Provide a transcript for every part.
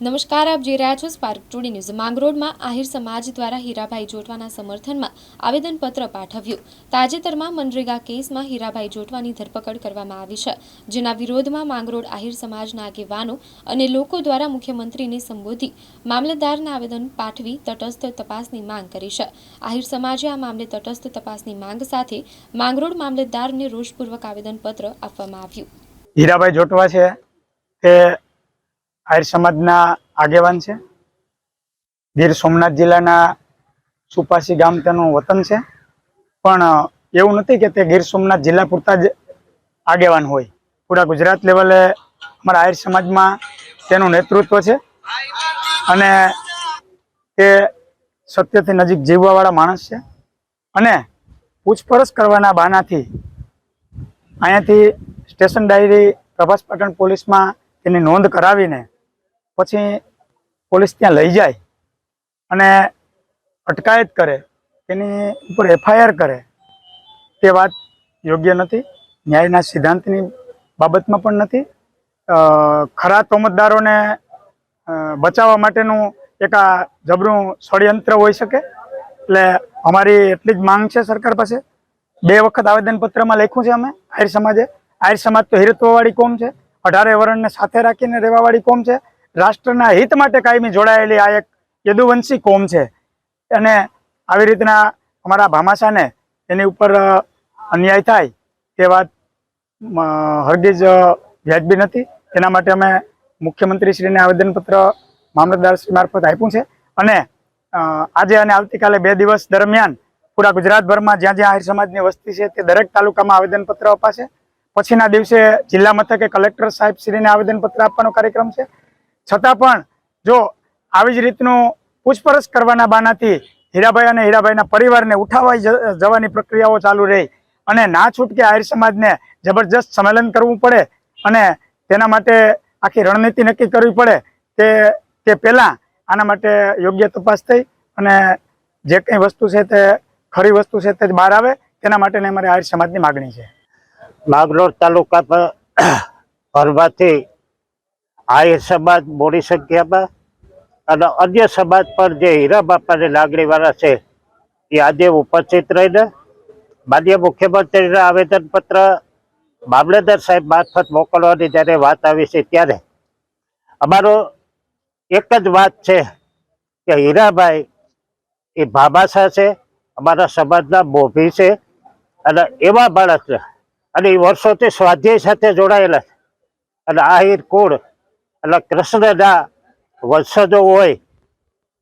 નમસ્કાર, આપ જોઈ રહ્યા છો સ્પાર્ક ટુડે ન્યૂઝ માંગરોળમાં આહિર સમાજ દ્વારા હીરાભાઈ જોટવાના સમર્થનમાં આવેદનપત્ર પાઠવ્યું. તાજેતરમાં મનરેગા કેસમાં હીરાભાઈ જોટવાની ધરપકડ કરવામાં આવી છે, જેના વિરોધમાં માંગરોળ આહિર સમાજના આગેવાનો અને લોકો દ્વારા મુખ્યમંત્રીને સંબોધી મામલતદારને આવેદન પાઠવી તટસ્થ તપાસની માંગ કરી છે. આહિર સમાજે આ મામલે તટસ્થ તપાસની માંગ સાથે માંગરોળ મામલતદારને રોષપૂર્વક આવેદનપત્ર આપવામાં આવ્યું. હીરાભાઈ જોટવા છે આહિર સમાજના આગેવાન છે. ગીર સોમનાથ જિલ્લાના સુપાસી ગામ તેનું વતન છે. પણ એવું નથી કે તે ગીર સોમનાથ જિલ્લા પૂરતા જ આગેવાન હોય. પૂરા ગુજરાત લેવલે અમારા આહિર સમાજમાં તેનું નેતૃત્વ છે. અને તે સત્યથી નજીક જીવવાવાળા માણસ છે. અને પૂછપરછ કરવાના બહાનાથી અહીંયાથી સ્ટેશન ડાયરી પ્રભાસ પાટણ પોલીસમાં તેની નોંધ કરાવીને પછી પોલીસ ત્યાં લઈ જાય અને અટકાયત કરે, તેની ઉપર એફઆઈઆર કરે, તે વાત યોગ્ય નથી, ન્યાયના સિદ્ધાંતની બાબતમાં પણ નથી. ખરા તોમતદારોને બચાવવા માટેનું એક આ જબરું ષડયંત્ર હોઈ શકે. એટલે અમારી એટલી જ માંગ છે સરકાર પાસે. બે વખત આવેદનપત્રમાં લખ્યું છે અમે આહિર સમાજે. આહિર સમાજ તો હિરત્વવાળી કોમ છે. અઢારે વર્ણને સાથે રાખીને રહેવાવાળી કોમ છે. રાષ્ટ્રના હિત માટે કાયમી જોડાયેલી આ એક યદુવંશી કોમ છે. અને આવી રીતના અમારા ભામાશાને એની ઉપર અન્યાય થાય તે વાત હરગીજ વ્યાજબી નથી. તેના માટે અમે મુખ્યમંત્રીશ્રીને આવેદનપત્ર મામલતદારશ્રી મારફત આપ્યું છે. અને આજે અને આવતીકાલે બે દિવસ દરમિયાન પૂરા ગુજરાતભરમાં જ્યાં જ્યાં આહિર સમાજની વસ્તી છે તે દરેક તાલુકામાં આવેદનપત્ર અપાશે. પછીના દિવસે જિલ્લા મથકે કલેક્ટર સાહેબ શ્રીને આવેદનપત્ર આપવાનો કાર્યક્રમ છે. છતાં પણ જો આવી જ રીતનું પૂછપરછ કરવાના બાનાથી હીરાભાઈ અને હીરાભાઈના પરિવારને ઉઠાવાઈ જવાની પ્રક્રિયાઓ ચાલુ રહી અને ના છૂટકે આહિર સમાજને જબરજસ્ત સંમેલન કરવું પડે અને તેના માટે આખી રણનીતિ નક્કી કરવી પડે તે તે પહેલાં આના માટે યોગ્ય તપાસ થઈ અને જે કંઈ વસ્તુ છે તે, ખરી વસ્તુ છે તે જ બહાર આવે તેના માટેની અમારી આહિર સમાજની માગણી છે. માગરોળ તાલુકા પર ભરવાથી આહિર સમાજ મોડી સંખ્યામાં અને અન્ય સમાજ પર જે હીરા બાપાની લાગણીવાળા છે, એ આજે ઉપસ્થિત રહીને માન્ય મુખ્યમંત્રીના આવેદનપત્ર મામલેદાર સાહેબ મારફત મોકલવાની જ્યારે વાત આવી છે ત્યારે અમારો એક જ વાત છે કે હીરાભાઈ એ ભાભાસા છે, અમારા સમાજના મોભી છે અને એવા બાળક અને એ વર્ષોથી સ્વાધ્યાય સાથે જોડાયેલા છે. અને આહિર કુળ એટલે કૃષ્ણના વંશજો હોય,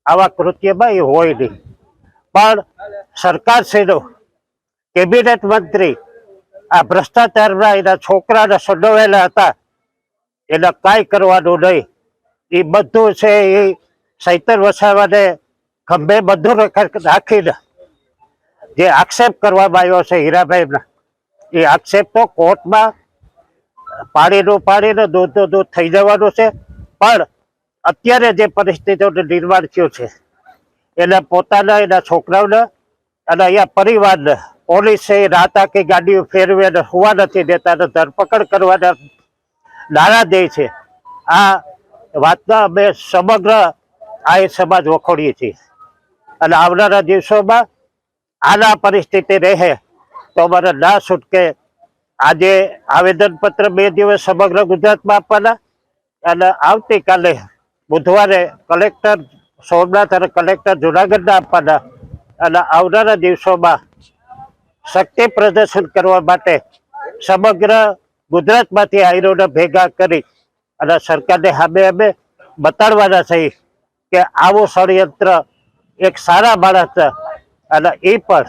આવા કૃત્યમાં એ હોય નહીં. પણ સરકારશ્રીનો કેબિનેટ મંત્રી, આ ભ્રષ્ટાચારના એના છોકરાને સંડોવેલા હતા, એને કાંઈ કરવાનું નહીં. એ બધું છે એ સૈતર વસાવાને ખંભે બધું રાખીને જે આક્ષેપ કરવામાં આવ્યો છે હીરાભાઈના, એ આક્ષેપ તો કોર્ટમાં પાણીનું પાણીને દૂધનું દૂધ થઈ જવાનું છે. પણ અત્યારે જે પરિસ્થિતિઓને નિર્માણ થયું છે, એને પોતાના, એના છોકરાઓને અને અહીંયા પરિવારને પોલીસે રાત આખી ગાડીઓ ફેરવે અને હોવા નથી દેતા અને ધરપકડ કરવાના નારા દે છે. આ વાતના અમે સમગ્ર આ સમાજ વખોડીએ છીએ. અને આવનારા દિવસોમાં આના પરિસ્થિતિ રહે તો અમારે ના છૂટકે આજે આવેદનપત્ર બે દિવસ સમગ્ર ગુજરાતમાં આપવાના અને આવતીકાલે બુધવારે કલેક્ટર સોમનાથ અને કલેક્ટર જુનાગઢના આપવાના અને આવનારા દિવસોમાં શક્તિ પ્રદર્શન કરવા માટે સમગ્ર ગુજરાતમાંથી આયરોને ભેગા કરી અને સરકારને સામે અમે બતાડવાના છીએ કે આવું ષડયંત્ર એક સારા માણસ અને એ પણ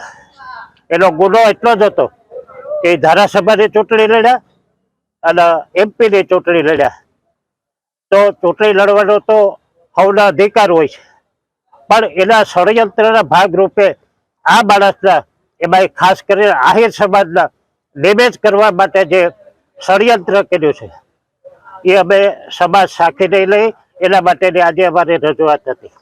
એનો ગુનો એટલો જ હતો એ ધારાસભાની ચૂંટણી લડ્યા અને એમપીની ચૂંટણી લડ્યા. તો ચૂંટણી લડવાનો તો સૌના અધિકાર હોય છે. પણ એના ષડયંત્રના ભાગરૂપે આ માણસના, એમાં ખાસ કરીને આહિર સમાજના ડેમેજ કરવા માટે જે ષડયંત્ર કર્યું છે, એ અમે સમાજ સાખી નહીં લઈ, એના માટેની આજે અમારી રજૂઆત હતી.